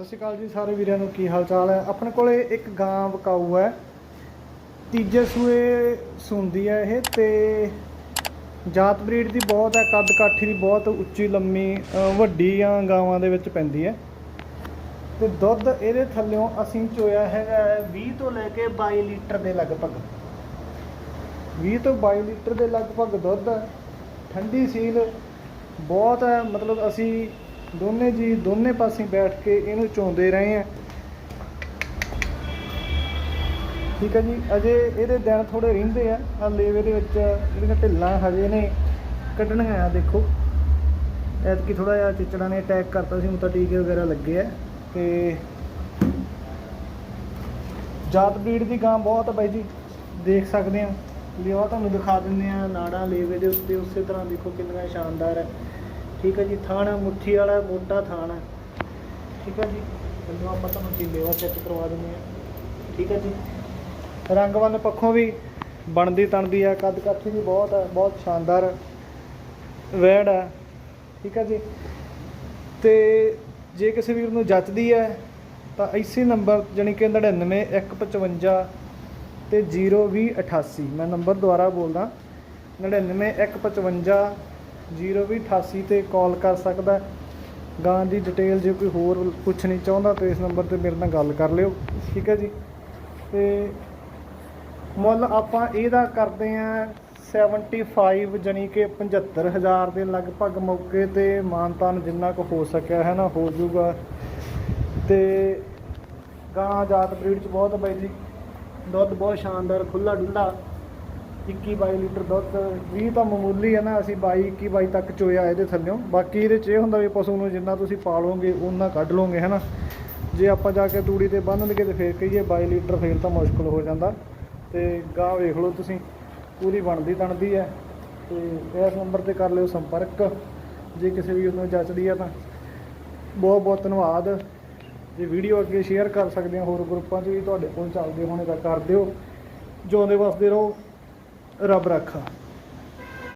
ਸਤਿ ਸ਼੍ਰੀ ਅਕਾਲ ਜੀ ਸਾਰੇ ਵੀਰਾਂ ਨੂੰ ਕੀ ਹਾਲ ਚਾਲ ਹੈ? ਆਪਣੇ ਕੋਲੇ ਇੱਕ ਗਾਂ ਵਕਾਊ ਹੈ। ਤੀਜੇ ਸੂਏ ਸੁੰਦੀ ਹੈ ਇਹ ਤੇ ਜਾਤ ਬਰੀਡ ਦੀ ਬਹੁਤ ਹੈ ਕੱਦ ਕਾਠੀ ਦੀ ਬਹੁਤ ਉੱਚੀ ਲੰਮੀ ਅ, ਵੱਡੀਆਂ ਗਾਵਾਂ ਦੇ ਵਿੱਚ ਪੈਂਦੀ ਹੈ। ਤੇ ਦੁੱਧ ਇਹਦੇ ਥੱਲਿਓਂ ਅਸੀਂ ਚੋਇਆ ਹੈਗਾ ਹੈ 20 ਤੋਂ ਲੈ ਕੇ 22 ਲੀਟਰ ਦੇ ਲਗਭਗ। 20 ਤੋਂ 22 ਲੀਟਰ ਦੇ ਲਗਭਗ ਦੁੱਧ ਠੰਡੀ ਸੀਲ ਬਹੁਤ ਹੈ ਮਤਲਬ ਅਸੀਂ ਦੋਨੇ ਜੀ ਦੋਨੇ ਪਾਸੇ ਬੈਠ ਕੇ ਇਹਨੂੰ ਚੋਂਦੇ ਰਹੇ ਆ। ਠੀਕ ਹੈ ਜੀ, ਅਜੇ ਇਹਦੇ ਦਿਨ ਥੋੜੇ ਰਹਿੰਦੇ ਆ। ਆ ਲੇਵੇ ਦੇ ਵਿੱਚ ਜਿਹੜੀਆਂ ਢਿੱਲਾਂ ਹਜੇ ਨੇ ਕੱਢਣੀਆਂ ਆ ਦੇਖੋ। ਐਤਕੀ ਥੋੜਾ ਜਿਹਾ ਚਿਚੜਾਂ ਨੇ ਅਟੈਕ ਕਰਤਾ ਸੀ, ਹੁਣ ਤਾਂ ਟੀਕੇ ਵਗੈਰਾ ਲੱਗੇ ਆ। ਤੇ ਜਾਤ ਬਰੀਡ ਦੀ ਗਾਂ ਬਹੁਤ ਆ ਬਾਈ ਜੀ, ਦੇਖ ਸਕਦੇ ਆ। ਲਿਆ ਤੁਹਾਨੂੰ ਦਿਖਾ ਦਿੰਦੇ ਆ, ਨਾੜਾਂ ਲੇਵੇ ਦੇ ਉੱਤੇ, ਉਸੇ ਤਰ੍ਹਾਂ ਦੇਖੋ ਕਿੰਨੀਆਂ ਸ਼ਾਨਦਾਰ ਹੈ ਠੀਕ ਹੈ ਜੀ, ਥਾਣਾ ਮੁੱਠੀ ਵਾਲਾ ਮੋਟਾ ਥਾਣਾ ਠੀਕ ਹੈ ਜੀ ਚਲੋ ਆਪਾਂ ਤੁਹਾਨੂੰ ਜੀ ਚੈੱਕ ਕਰਵਾ ਦਿੰਦੇ ਆ ਠੀਕ ਹੈ ਜੀ, ਰੰਗ ਵੰਨ ਪੱਖੋਂ ਵੀ ਬਣਦੀ, ਤਣਦੀ ਆ ਕੱਦ ਕਾਠੀ ਵੀ ਬਹੁਤ ਹੈ, ਬਹੁਤ ਸ਼ਾਨਦਾਰ ਵੈੜ ਹੈ। ਠੀਕ ਹੈ ਜੀ, ਤੇ ਜੇ ਕਿਸੇ ਵੀਰ ਨੂੰ ਜੱਚਦੀ ਹੈ, ਤਾਂ ਇਸੇ ਨੰਬਰ ਜਾਣੀ ਕਿ 99 155 ਤੇ 02088 ਮੈਂ ਨੰਬਰ ਦੁਬਾਰਾ ਬੋਲਦਾ 99 155 02088 ਤੇ ਕਾਲ ਕਰ ਸਕਦਾ ਗਾਂ ਦੀ ਡਿਟੇਲ ਜੇ ਕੋਈ ਹੋਰ ਪੁੱਛਣੀ ਚਾਹੁੰਦਾ ਤਾਂ ਇਸ ਨੰਬਰ ਤੇ ਮੇਰੇ ਨਾਲ ਗੱਲ ਕਰ ਲਿਓ। ਠੀਕ ਹੈ ਜੀ। ਤੇ ਮੁੱਲ ਆਪਾਂ ਇਹਦਾ ਕਰਦੇ ਆ 75 ਜਾਣੀ ਕਿ 75000 ਦੇ ਲਗਭਗ ਮੌਕੇ ਤੇ ਮਾਨਤਾਨ ਜਿੰਨਾ ਕੁ ਹੋ ਸਕਿਆ ਹੈ ਨਾ, ਹੋ ਜਾਊਗਾ। ਤੇ ਗਾਂ ਜਾਤ ਬਰੀਡ ਚ ਬਹੁਤ ਬਾਈ ਜੀ। ਦੁੱਧ ਬਹੁਤ ਸ਼ਾਨਦਾਰ ਖੁੱਲਾ ਡੁੱਲਾ 21 22 ਲੀਟਰ ਦੁੱਧ। 20 ਤਾਂ ਮਾਮੂਲੀ ਹੈ ਨਾ, ਅਸੀਂ 22 21 22 ਤੱਕ ਚੋਇਆ ਇਹਦੇ ਥੱਲਿਓਂ। ਬਾਕੀ ਇਹਦੇ ਚ ਇਹ ਹੁੰਦਾ ਵੀ ਪਸ਼ੂ ਨੂੰ ਜਿੰਨਾ ਤੁਸੀਂ ਪਾਲੋਗੇ ਉਹਨਾਂ ਕੱਢ ਲਓਗੇ ਹੈਨਾ? ਜੇ ਆਪਾਂ ਜਾ ਕੇ ਤੂੜੀ ਤੇ ਬੰਨ ਲਈਏ ਤੇ ਫੇਰ ਕਹੀਏ 22 ਲੀਟਰ ਫੇਰ ਤਾਂ ਮੁਸ਼ਕਲ ਹੋ ਜਾਂਦਾ। ਤੇ ਗਾਹ ਵੇਖ ਲਓ ਤੁਸੀਂ, ਪੂਰੀ ਬਣਦੀ ਤਣਦੀ ਹੈ ਤੇ ਇਸ ਨੰਬਰ ਤੇ ਕਰ ਲਿਓ ਸੰਪਰਕ, ਜੇ ਕਿਸੇ ਵੀ ਨੂੰ ਜੱਚਦੀ ਹੈ ਤਾਂ। ਬਹੁਤ ਬਹੁਤ ਧੰਨਵਾਦ। ਜੇ ਵੀਡੀਓ ਅੱਗੇ ਸ਼ੇਅਰ ਕਰ ਸਕਦੇ ਹੋ ਹੋਰ ਗਰੁੱਪਾਂ 'ਚ ਵੀ ਤੁਹਾਡੇ ਕੋਲ ਚੱਲਦੇ ਹੋਣੇ ਤਾਂ ਕਰ ਦਿਓ। ਜਿਉਂਦੇ ਵਸਦੇ ਰਹੋ। Rabra